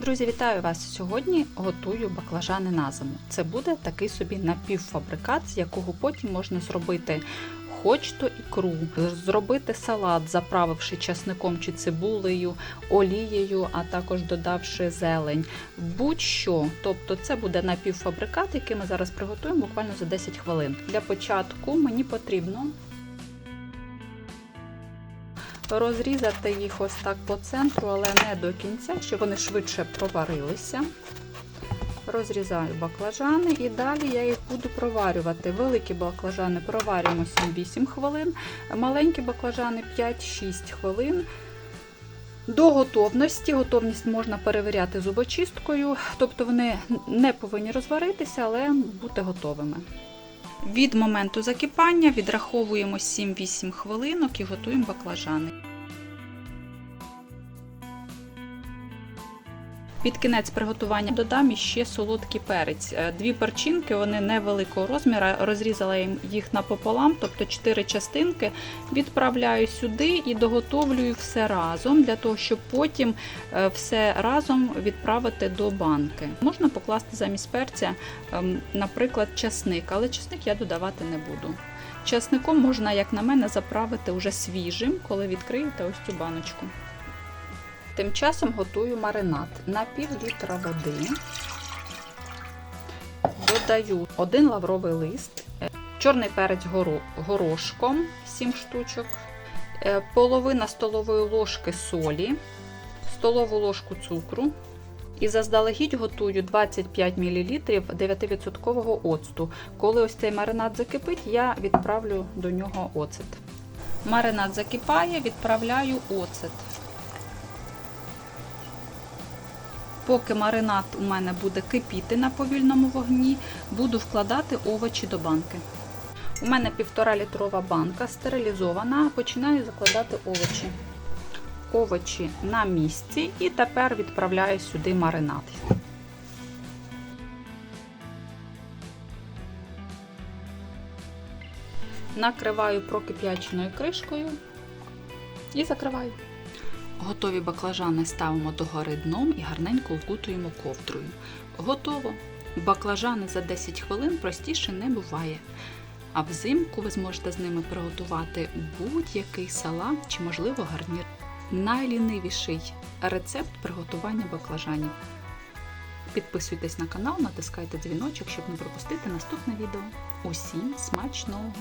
Друзі, вітаю вас! Сьогодні готую баклажани на зиму. Це буде такий собі напівфабрикат, з якого потім можна зробити хоч то ікру, зробити салат, заправивши часником чи цибулею, олією, а також додавши зелень. Будь-що. Тобто це буде напівфабрикат, який ми зараз приготуємо буквально за 10 хвилин. Для початку мені потрібно розрізати їх ось так по центру, але не до кінця, щоб вони швидше проварилися. Розрізаю баклажани і далі я їх буду проварювати. Великі баклажани проварюємо 7-8 хвилин, маленькі баклажани 5-6 хвилин. До готовності. Готовність можна перевіряти зубочисткою, тобто вони не повинні розваритися, але бути готовими. Від моменту закипання відраховуємо 7-8 хвилинок і готуємо баклажани. Під кінець приготування додам іще солодкий перець. Е, Дві перчинки, вони невеликого розміру. Розрізала їх напополам, тобто 4 частинки. Відправляю сюди і доготовлюю все разом, для того, щоб потім е, все разом відправити до банки. Можна покласти замість перця, ем, наприклад, часник, але часник я додавати не буду. Часником можна, як на мене, заправити уже свіжим, коли відкриєте ось цю баночку. Тим часом готую маринад на пів літра води. Додаю один лавровий лист, е, чорний перець горо- горошком 7 штучок, е, половина столової ложки солі, столову ложку цукру. І заздалегідь готую 25 мл 9% оцту. Коли ось цей маринад закипить, я відправлю до нього оцет. Маринад закипає, відправляю оцет. Поки маринад у мене буде кипіти на повільному вогні, буду вкладати овочі до банки. У мене півтора літрова банка стерилізована, починаю закладати овочі. Овочі на місці і тепер відправляю сюди маринад. Накриваю прокип'яченою кришкою і закриваю. Готові баклажани ставимо догори дном і гарненько вкутуємо ковдрою. Готово! Баклажани за 10 хвилин простіше не буває. А взимку ви зможете з ними приготувати будь-який салат чи, можливо, гарнір. Найлінивіший рецепт приготування баклажанів. Підписуйтесь на канал, натискайте дзвіночок, щоб не пропустити наступне відео. Усім смачного!